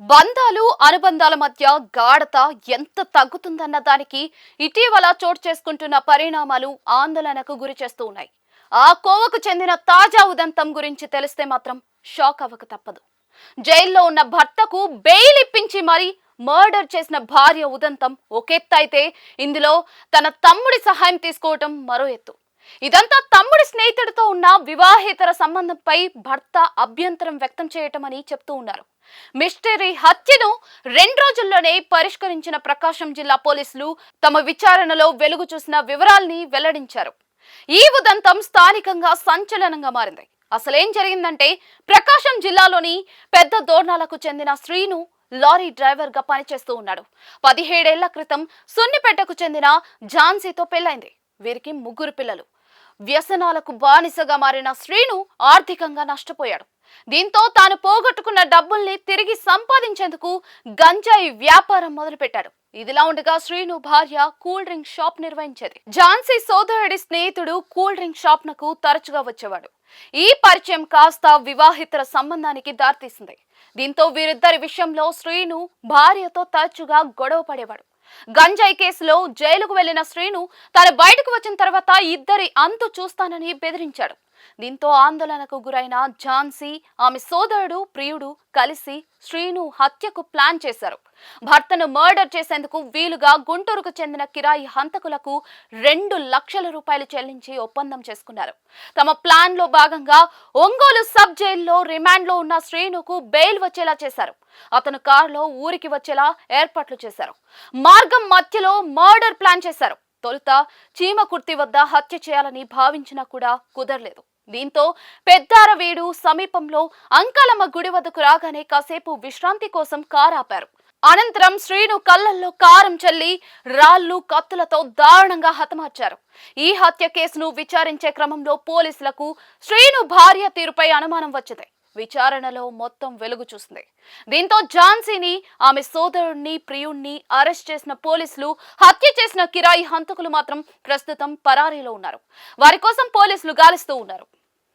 బంధాలు అనుబంధాల మధ్య గాఢత ఎంత తగ్గుతుందన్న దానికి ఇటీవల చోటు చేసుకుంటున్న పరిణామాలు ఆందోళనకు గురి చేస్తూ ఉన్నాయి. ఆ కోవకు చెందిన తాజా ఉదంతం గురించి తెలిస్తే మాత్రం షాక్ అవ్వక తప్పదు. జైల్లో ఉన్న భర్తకు బెయిల్ ఇప్పించి మరీ మర్డర్ చేసిన భార్య ఉదంతం ఒకెత్తైతే ఇందులో తన తమ్ముడి సహాయం తీసుకోవటం మరో ఎత్తు. ఇదంతా తమ్ముడి స్నేహితుడితో ఉన్న వివాహేతర సంబంధంపై భర్త అభ్యంతరం వ్యక్తం చేయటమని చెప్తూ ఉన్నారు. మిస్టరీ హత్యను రెండు రోజుల్లోనే పరిష్కరించిన ప్రకాశం జిల్లా పోలీసులు తమ విచారణలో వెలుగు చూసిన వివరాల్ని వెల్లడించారు. ఈ ఉదంతం స్థానికంగా సంచలనంగా మారింది. అసలేం జరిగిందంటే ప్రకాశం జిల్లాలోని పెద్ద దోర్నాలకు చెందిన శ్రీను లారీ డ్రైవర్గా పనిచేస్తూ ఉన్నాడు. పదిహేడేళ్ళ క్రితం సున్నిపేటకు చెందిన ఝాన్సీతో పెళ్ళైంది వీరికి ముగ్గురు పిల్లలు. వ్యసనాలకు బానిసగా మారిన శ్రీను ఆర్థికంగా నష్టపోయాడు. దీంతో తాను పోగొట్టుకున్న డబ్బుల్ని తిరిగి సంపాదించేందుకు గంజాయి వ్యాపారం మొదలుపెట్టాడు. ఇదిలా ఉండగా శ్రీను భార్య కూల్ డ్రింక్ షాప్ నిర్వహించేది. ఝాన్సీ సోదరుడి స్నేహితుడు కూల్ డ్రింక్ షాప్ నకు తరచుగా వచ్చేవాడు. ఈ పరిచయం కాస్త వివాహితర సంబంధానికి దారితీసింది. దీంతో వీరిద్దరి విషయంలో శ్రీను భార్యతో తరచుగా గొడవ పడేవాడు. గంజాయి కేసులో జైలుకు వెళ్ళిన శ్రీను తన బయటకు వచ్చిన తర్వాత ఇద్దరి అంతు చూస్తానని బెదిరించాడు. దీంతో ఆందోళనకు గురైన ఝాన్సీ ఆమె సోదరుడు ప్రియుడు కలిసి శ్రీను హత్యకు ప్లాన్ చేశారు. భర్తను మర్డర్ చేసేందుకు వీలుగా గుంటూరుకు చెందిన కిరాయి హంతకులకు రెండు లక్షల రూపాయలు చెల్లించి ఒప్పందం చేసుకున్నారు. తమ ప్లాన్లో భాగంగా ఒంగోలు సబ్ జైల్లో రిమాండ్లో ఉన్న శ్రీనుకు బెయిల్ వచ్చేలా చేశారు. అతను కారులో ఊరికి వచ్చేలా ఏర్పాట్లు చేశారు. మార్గం మధ్యలో మర్డర్ ప్లాన్ చేశారు. తొలుత చీమకుర్తి వద్ద హత్య చేయాలని భావించినా కూడా కుదరలేదు. దీంతో పెద్దారవీడు సమీపంలో అంకాలమ్మ గుడి వద్దకు రాగానే కాసేపు విశ్రాంతి కోసం కారు ఆపారు. అనంతరం శ్రీను కళ్ళల్లో కారం చల్లి రాళ్ళు కత్తులతో దారుణంగా హతమార్చారు. ఈ హత్య కేసును విచారించే క్రమంలో పోలీసులకు శ్రీను భార్య తీరుపై అనుమానం వచ్చింది. విచారణలో మొత్తం వెలుగు చూసింది. దీంతో ఝాన్సీని ఆమె సోదరుణ్ణి ప్రియుణ్ణి అరెస్ట్ చేసిన పోలీసులు హత్య చేసిన కిరాయి హంతకులు మాత్రం ప్రస్తుతం పరారీలో ఉన్నారు. వారి కోసం పోలీసులు గాలిస్తూ ఉన్నారు.